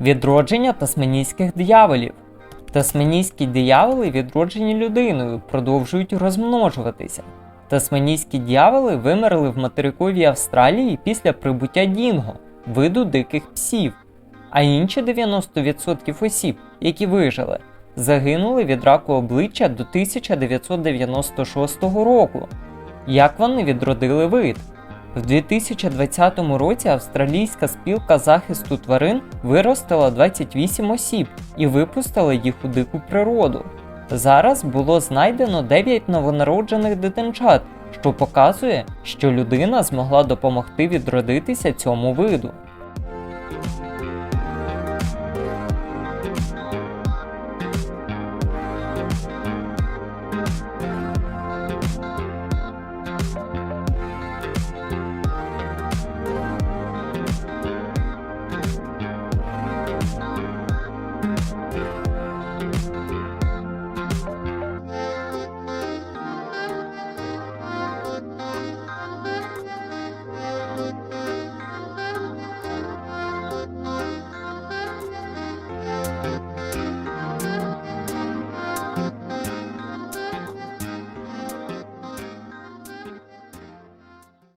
Відродження тасманійських дияволів. Тасманійські дияволи, відроджені людиною, продовжують розмножуватися. Тасманійські дьяволи вимерли в материковій Австралії після прибуття Дінго, виду диких псів, а інші 90% осіб, які вижили, загинули від раку обличчя до 1996 року. Як вони відродили вид? В 2020 році Австралійська спілка захисту тварин виростила 28 осіб і випустила їх у дику природу. Зараз було знайдено 9 новонароджених дитинчат, що показує, що людина змогла допомогти відродитися цьому виду.